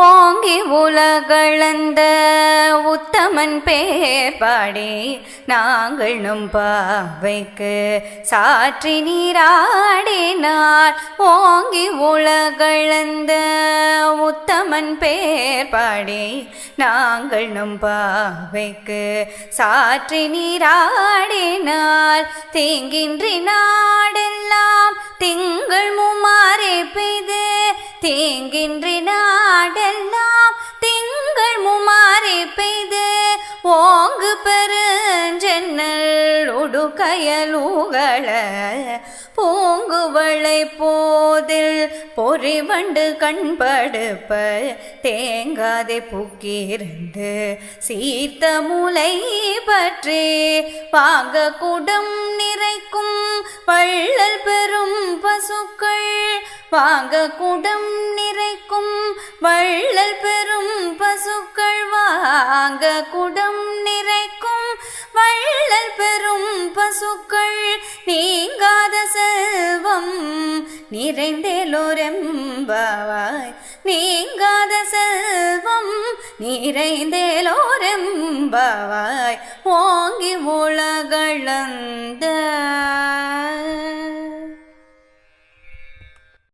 ஓங்கி உலகளந்த உத்தமன் பேர் பாடி நாங்கள் நம் பாவைக்கு சாற்றி நீராடினார். ஓங்கி உலகளந்த உத்தமன் பேர் பாடி நாங்கள் நம் பாவைக்கு சாற்றி நீராடினார். தீங்கின்றி நாடெல்லாம் திங்கள் மும்மாறே பெய்து தீங்கின்றி நாடு ஒரு பெருஞ்சென்னல் உடுகயலூகள பூங்குவளை போதில் பொறிவண்டு கண்படுப்ப தேங்காதே புக்கிருந்து சீர்த்த முலை பற்றி பாக குடம் நிறைக்கும் பள்ளல் பெரும் பசுக்கள் பாக குடம் நிறைக்கும் வள்ளல் பெரும் பசுக்கள் வாங்க குடம் பசுக்கள் நீங்காத செல்வம் நிறைந்தேலோரெம்பாவாய். நீங்காத செல்வம் நிறைந்தேலோரெம்பாவாய். ஓங்கி உலகளந்த